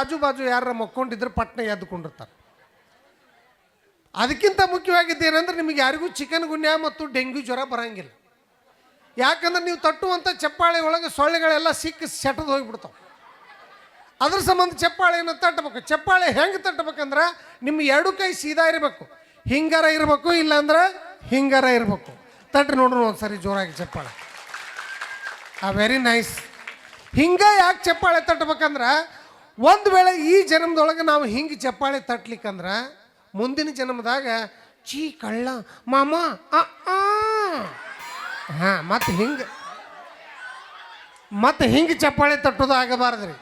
ಆಜು ಬಾಜು ಯಾರ ಮಕ್ಕೊಂಡಿದ್ರೆ ಪಟ್ನ ಎದ್ದುಕೊಂಡಿರ್ತಾರೆ. ಅದಕ್ಕಿಂತ ಮುಖ್ಯವಾಗಿದ್ದು ಏನಂದ್ರೆ ನಿಮಗೆ ಯಾರಿಗೂ ಚಿಕನ್ ಗುನ್ಯಾ ಮತ್ತು ಡೆಂಗ್ಯೂ ಜ್ವರ ಬರಂಗಿಲ್ಲ. ಯಾಕಂದ್ರೆ ನೀವು ತಟ್ಟುವಂಥ ಚಪ್ಪಾಳೆ ಒಳಗೆ ಸೊಳ್ಳೆಗಳೆಲ್ಲ ಸಿಕ್ಕಿ ಸೆಟದು ಹೋಗಿಬಿಡ್ತಾವೆ. ಅದ್ರ ಸಂಬಂಧ ಚಪ್ಪಾಳೆಯನ್ನು ತಟ್ಟಬೇಕು. ಚಪ್ಪಾಳೆ ಹೆಂಗೆ ತಟ್ಟಬೇಕಂದ್ರೆ ನಿಮ್ಮ ಎರಡು ಕೈ ಸೀದಾ ಇರಬೇಕು. ಹಿಂಗಾರ ಇರಬೇಕು, ಇಲ್ಲಾಂದ್ರೆ ಹಿಂಗಾರ ಇರಬೇಕು. ತಟ್ಟಿ ನೋಡ್ರಿ ಒಂದ್ಸರಿ ಜೋರಾಗಿ ಚಪ್ಪಾಳೆ. ಆ ವೆರಿ ನೈಸ್ ಹಿಂಗೆ ಯಾಕೆ ಚಪ್ಪಾಳೆ ತಟ್ಟಬೇಕಂದ್ರೆ ಒಂದು ವೇಳೆ ಈ ಜನ್ಮದೊಳಗೆ ನಾವು ಹಿಂಗೆ ಚಪ್ಪಾಳೆ ತಟ್ಲಿಕ್ಕಂದ್ರೆ ಮುಂದಿನ ಜನ್ಮದಾಗ, ಚೀ ಕಳ್ಳ, ಮಾಮ ಹಾಂ, ಮತ್ತೆ ಹಿಂಗೆ ಮತ್ತೆ ಹಿಂಗೆ ಚಪ್ಪಾಳೆ ತಟ್ಟೋದು ಆಗಬಾರ್ದ್ರಿ.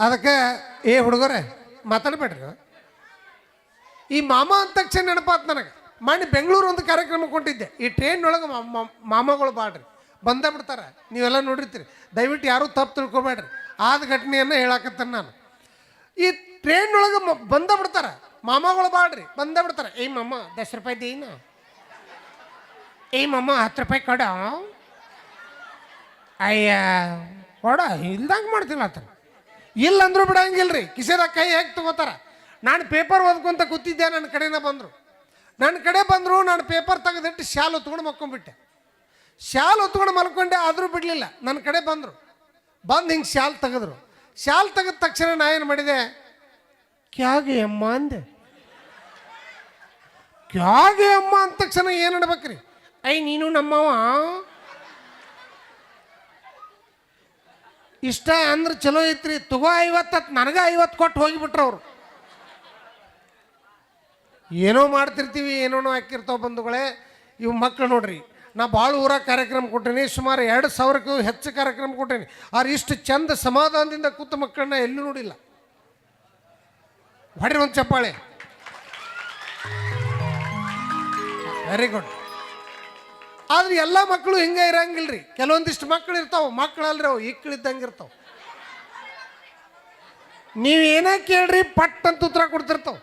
ಅದಕ್ಕೆ, ಏ ಹುಡುಗರೇ, ಮಾತಾಡ್ಬೇಡ್ರಿ. ಈ ಮಾಮ ಅಂದ ತಕ್ಷಣ ನೆನಪಾತು ನನಗೆ. ಮಾಡಿ ಬೆಂಗಳೂರು ಒಂದು ಕಾರ್ಯಕ್ರಮ ಕೊಟ್ಟಿದ್ದೆ. ಈ ಟ್ರೈನ್ ಒಳಗೆ ಮಾಮಗಳು ಬಾಡ್ರಿ ಬಂದೇ ಬಿಡ್ತಾರೆ. ನೀವೆಲ್ಲ ನೋಡಿರ್ತೀರಿ. ದಯವಿಟ್ಟು ಯಾರೂ ತಪ್ಪು ತಿಳ್ಕೊಬೇಡ್ರಿ. ಆದ ಘಟನೆಯನ್ನು ಹೇಳಾಕತ್ತೇನೆ ನಾನು. ಈ ಟ್ರೈನ್ ಒಳಗೆ ಬಂದ ಬಿಡ್ತಾರೆ. ಮಾಮಗಳು ಬಾಡ್ರಿ ಬಂದೇ ಬಿಡ್ತಾರೆ. ಏಯ್ ಮಾಮ, ದಸ್ ರೂಪಾಯಿ ದೇನ? ಏಯ್ ಮಾಮ, ಹತ್ತು ರೂಪಾಯಿ ಕೊಡ. ಅಯ್ಯ, ಕೊಡ. ಇಲ್ದಂಗೆ ಮಾಡ್ತಿಲ್ಲ ಆತ ಇಲ್ಲ ಅಂದ್ರೂ ಬಿಡಂಗಿಲ್ರಿ. ಕಿಸೆದಾಗ ಕೈ ಹೇಗೆ ತಗೋತಾರ? ನಾನು ಪೇಪರ್ ಓದ್ಕೊಂತ ಕೂತಿದ್ದೆ. ನನ್ನ ಕಡೆನ ಬಂದರು. ನನ್ನ ಕಡೆ ಬಂದರು. ನಾನು ಪೇಪರ್ ತೆಗೆದಿಟ್ಟು ಶಾಲು ತೊಗೊಂಡು ಮಕ್ಕೊಂಡ್ಬಿಟ್ಟೆ. ಶಾಲ್ ಹೊತ್ಕೊಂಡು ಮಲ್ಕೊಂಡೆ, ಆದರೂ ಬಿಡಲಿಲ್ಲ. ನನ್ನ ಕಡೆ ಬಂದರು. ಬಂದು ಹಿಂಗೆ ಶಾಲ್ ತೆಗೆದ್ರು. ಶಾಲ್ ತೆಗೆದ ತಕ್ಷಣ ನಾ ಏನು ಮಾಡಿದೆ? ಕ್ಯಾಗೆ ಅಮ್ಮ ಅಂದೆ. ಕ್ಯಾಗೆ ಅಮ್ಮ ಅಂದ ತಕ್ಷಣ ಏನು ಅನ್ಬೇಕ್ರಿ? ಐ, ನೀನು ನಮ್ಮವ ಇಷ್ಟ ಅಂದ್ರೆ ಚಲೋ ಐತ್ರಿ. ತಗೋ ಐವತ್ತು ನನಗೆ ಐವತ್ತು ಕೊಟ್ಟು ಹೋಗಿಬಿಟ್ರು ಅವರು. ಏನೋ ಮಾಡ್ತಿರ್ತೀವಿ ಏನೋ ಹಾಕಿರ್ತಾವ ಬಂಧುಗಳೇ. ಇವು ಮಕ್ಕಳು ನೋಡ್ರಿ ನಾ ಭಾಳ ಊರಾಗ ಕಾರ್ಯಕ್ರಮ ಕೊಟ್ಟೇನಿ, ಸುಮಾರು ಎರಡು ಸಾವಿರಕ್ಕೂ ಹೆಚ್ಚು ಕಾರ್ಯಕ್ರಮ ಕೊಟ್ಟೇನಿ. ಆದ್ರೆ ಇಷ್ಟು ಚಂದ ಸಮಾಧಾನದಿಂದ ಕೂತ ಮಕ್ಕಳನ್ನ ಎಲ್ಲೂ ನೋಡಿಲ್ಲ. ಹೊಡಿರಿ ಒಂದು ಚಪ್ಪಾಳೆ. ವೆರಿ ಗುಡ್ ಆದ್ರೆ ಎಲ್ಲ ಮಕ್ಕಳು ಹಿಂಗೆ ಇರಂಗಿಲ್ರಿ. ಕೆಲವೊಂದಿಷ್ಟು ಮಕ್ಕಳು ಇರ್ತಾವ ಮಕ್ಕಳಲ್ರಿ ಅವು ಇಕ್ಕಳಿದ್ದಂಗೆ ಇರ್ತಾವ. ನೀವು ಏನೇ ಕೇಳ್ರಿ, ಪಟ್ ಅಂತ ಉತ್ತರ ಕೊಡ್ತಿರ್ತಾವ.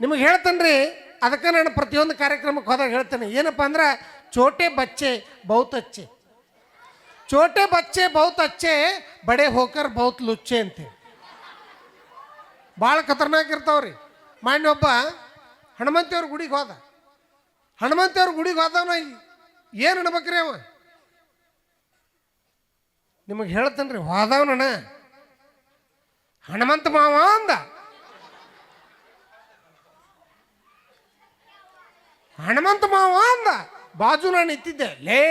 ನಿಮಗೆ ಹೇಳ್ತೇನೆ ಅದಕ್ಕೆ ನಾನು ಪ್ರತಿಯೊಂದು ಕಾರ್ಯಕ್ರಮಕ್ಕೆ ಹೋದಾಗ ಹೇಳ್ತೇನೆ. ಏನಪ್ಪ ಅಂದ್ರೆ ಚೋಟೆ ಬಚ್ಚೆ ಬಹುತ್ ಅಚ್ಚೆ ಚೋಟೆ ಬಚ್ಚೆ ಬಹುತ್ ಅಚ್ಚೆ ಬಡೆ ಹೋಕರ್ ಬಹುತ್ ಲುಚ್ಚೆ ಅಂತೇಳಿ ಭಾಳ ಖತರ್ನಾಕ್ ಇರ್ತಾವ್ರಿ ಮಾನ್ಯ ಒಬ್ಬ ಹನುಮಂತಿಯವ್ರ ಗುಡಿಗೆ ಹೋದ ಹನುಮಂತಿಯವ್ರ ಗುಡಿಗೆ ಹೋದವನ ಏನು ಅನ್ಬೇಕ್ರಿ ಅವ ನಿಮಗೆ ಹೇಳ್ತೇನೆ ರೀ ಹೋದವನ ಹನುಮಂತ ಮಾವ ಅಂದ ಹನುಮಂತ ಮಾವ ಅಂದ ಬಾಜು ನಾನು ನಿಂತಿದ್ದೆ ಲೇ,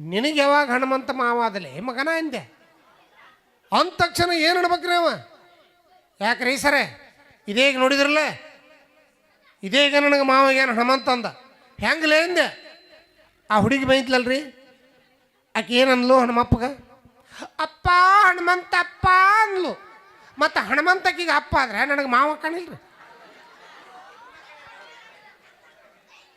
ನಿನಗೆ ಯಾವಾಗ ಹನುಮಂತ ಮಾವ ಅದಲೇ ಮಗನ ಅಂದೆ. ಅಂದ ತಕ್ಷಣ ಏನು ಅನ್ಬೇಕ್ರಿ ಅವ? ಯಾಕ್ರಿ ಸರೇ, ಇದೇಗ ನೋಡಿದ್ರಲ್ಲ? ಇದೇಗ ನನಗೆ ಮಾವ ಏನು ಹನುಮಂತ ಅಂದ. ಹೆಂಗಲೇ ಅಂದೆ. ಆ ಹುಡುಗಿ ಬೈದ್ಲಲ್ರಿ? ಆಕೆ ಏನನ್ಲು ಹನುಮಪ್ಪಗ? ಅಪ್ಪ ಹನುಮಂತ ಅಪ್ಪ ಅನ್ಲು. ಮತ್ತು ಹನುಮಂತಕ್ಕಿಗೆ ಅಪ್ಪ ಆದ್ರೆ ನನಗೆ ಮಾವ ಕಾಣಿಲ್ರಿ.